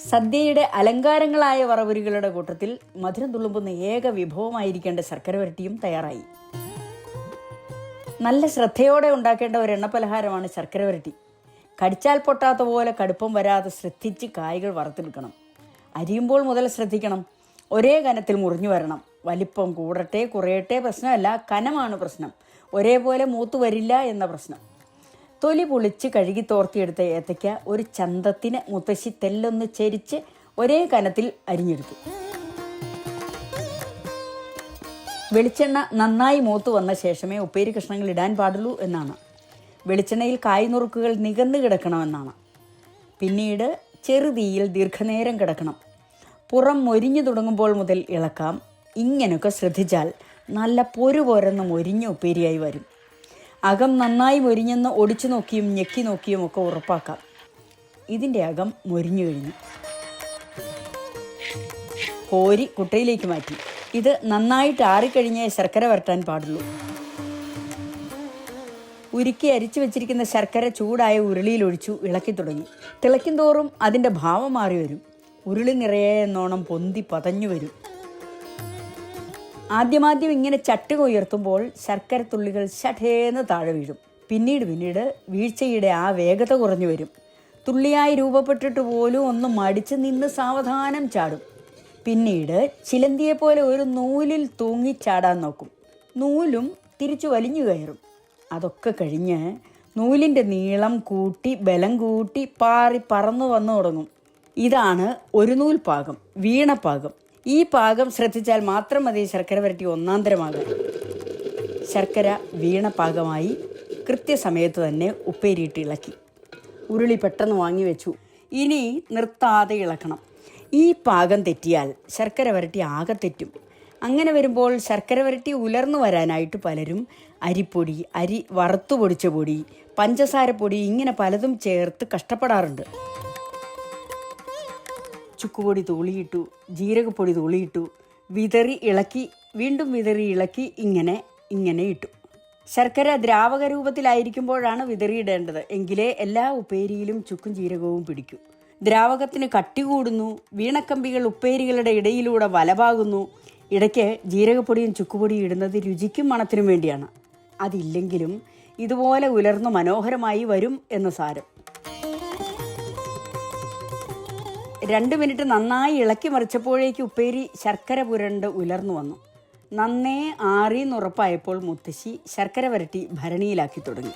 സദ്യയുടെ അലങ്കാരങ്ങളായ വറവുരികളുടെ കൂട്ടത്തിൽ മധുരം തുളുമ്പുന്ന ഏക വിഭവമായിരിക്കേണ്ട ശർക്കര വരട്ടിയും തയ്യാറായി. നല്ല ശ്രദ്ധയോടെ ഉണ്ടാക്കേണ്ട ഒരു എണ്ണപ്പലഹാരമാണ് ശർക്കര വരട്ടി. കടിച്ചാൽ പൊട്ടാത്ത പോലെ കടുപ്പം വരാതെ ശ്രദ്ധിച്ച് കായ്കൾ വറുത്തെടുക്കണം. അരിയുമ്പോൾ മുതൽ ശ്രദ്ധിക്കണം. ഒരേ കനത്തിൽ മുറിഞ്ഞു വരണം. വലിപ്പം കൂടട്ടെ കുറയട്ടെ പ്രശ്നമല്ല. കനമാണ് പ്രശ്നം. ഒരേപോലെ മൂത്തു വരില്ല എന്ന പ്രശ്നം. തൊലി പൊളിച്ച് കഴുകി തോർത്തിയെടുത്ത ഏത്തയ്ക്ക ഒരു ചന്തത്തിന് മുത്തശ്ശി തെല്ലൊന്ന് ചെരിച്ച് ഒരേ കനത്തിൽ അരിഞ്ഞെടുത്തു. വെളിച്ചെണ്ണ നന്നായി മൂത്തു വന്ന ശേഷമേ ഉപ്പേരി കഷ്ണങ്ങൾ ഇടാൻ പാടുള്ളൂ എന്നാണ്. വെളിച്ചെണ്ണയിൽ കായ് നുറുക്കുകൾ നികന്നു കിടക്കണമെന്നാണ്. പിന്നീട് ചെറുതീയിൽ ദീർഘനേരം കിടക്കണം. പുറം മൊരിഞ്ഞു തുടങ്ങുമ്പോൾ മുതൽ ഇളക്കാം. ഇങ്ങനെയൊക്കെ ശ്രദ്ധിച്ചാൽ നല്ല പൊരു പോരെന്ന് മൊരിഞ്ഞ ഉപ്പേരിയായി വരും. അകം നന്നായി മൊരിഞ്ഞെന്ന് ഒടിച്ചു നോക്കിയും ഞെക്കി നോക്കിയും ഒക്കെ ഉറപ്പാക്കാം. ഇതിന്റെ അകം മൊരിഞ്ഞു കഴിഞ്ഞു. കോരി കുട്ടയിലേക്ക് മാറ്റി. ഇത് നന്നായിട്ട് ആറിക്കഴിഞ്ഞേ ശർക്കര വരട്ടാൻ പാടുള്ളൂ. ഉരുക്കി അരിച്ചു വെച്ചിരിക്കുന്ന ശർക്കര ചൂടായ ഉരുളിയിൽ ഒഴിച്ചു ഇളക്കി തുടങ്ങി. തിളയ്ക്കും തോറും അതിന്റെ ഭാവം മാറി വരും. ഉരുളി നിറയെ എന്നോണം പൊന്തി പതഞ്ഞു വരും. ആദ്യമാദ്യം ഇങ്ങനെ ചട്ടുക ഉയർത്തുമ്പോൾ ശർക്കര തുള്ളികൾ ശഠേന്ന് താഴെ വീഴും. പിന്നീട് പിന്നീട് വീഴ്ചയുടെ ആ വേഗത കുറഞ്ഞു വരും. തുള്ളിയായി രൂപപ്പെട്ടിട്ട് പോലും ഒന്ന് മടിച്ച് നിന്ന് സാവധാനം ചാടും. പിന്നീട് ചിലന്തിയെപ്പോലെ ഒരു നൂലിൽ തൂങ്ങി ചാടാൻ നോക്കും. നൂലും തിരിച്ചു വലിഞ്ഞു കയറും. അതൊക്കെ കഴിഞ്ഞ് നൂലിന്റെ നീളം കൂട്ടി ബലം കൂട്ടി പാറി പറന്നു വന്നു തുടങ്ങും. ഇതാണ് ഒരു നൂൽ പാകം വീണപാകം ഈ പാകം ശ്രദ്ധിച്ചാൽ മാത്രം മതി ശർക്കര വരട്ടി ഒന്നാം തരമാകും ശർക്കര വീണ പാകമായി കൃത്യസമയത്ത് തന്നെ ഉപ്പേരിയിട്ട് ഇളക്കി. ഉരുളി പെട്ടെന്ന് വാങ്ങി വെച്ചു. ഇനി നിർത്താതെ ഇളക്കണം. ഈ പാകം തെറ്റിയാൽ ശർക്കര വരട്ടി ആകെ തെറ്റും. അങ്ങനെ വരുമ്പോൾ ശർക്കര വരട്ടി ഉലർന്നു വരാനായിട്ട് പലരും അരിപ്പൊടി അരി വറുത്തു പൊടിച്ച പൊടി പഞ്ചസാര പൊടി ഇങ്ങനെ പലതും ചേർത്ത് കഷ്ടപ്പെടാറുണ്ട്. ചുക്കുപൊടി തൂളിയിട്ടു ജീരകപ്പൊടി തൂളിയിട്ടു വിതറി ഇളക്കി വീണ്ടും വിതറി ഇളക്കി ഇങ്ങനെ ഇങ്ങനെ ഇട്ടു. ശർക്കര ദ്രാവക രൂപത്തിലായിരിക്കുമ്പോഴാണ് വിതറിയിടേണ്ടത്. എങ്കിലേ എല്ലാ ഉപ്പേരിയിലും ചുക്കും ജീരകവും പിടിക്കൂ. ദ്രാവകത്തിന് കട്ടി കൂടുന്നു വീണക്കമ്പികൾ ഉപ്പേരികളുടെ ഇടയിലൂടെ വലവാകുന്നു ഇടയ്ക്ക് ജീരകപ്പൊടിയും ചുക്കുപൊടിയും ഇടുന്നത് രുചിക്കും മണത്തിനും വേണ്ടിയാണ്. അതില്ലെങ്കിലും ഇതുപോലെ ഉലർന്നു മനോഹരമായി വരും എന്ന് സാരം. രണ്ട് മിനിറ്റ് നന്നായി ഇളക്കി മറിച്ചപ്പോഴേക്ക് ഉപ്പേരി ശർക്കര പുരണ്ട് ഉലർന്നു വന്നു. നന്നേ ആറിന്നുറപ്പായപ്പോൾ മുത്തശ്ശി ശർക്കര വരട്ടി ഭരണിയിലാക്കി തുടങ്ങി.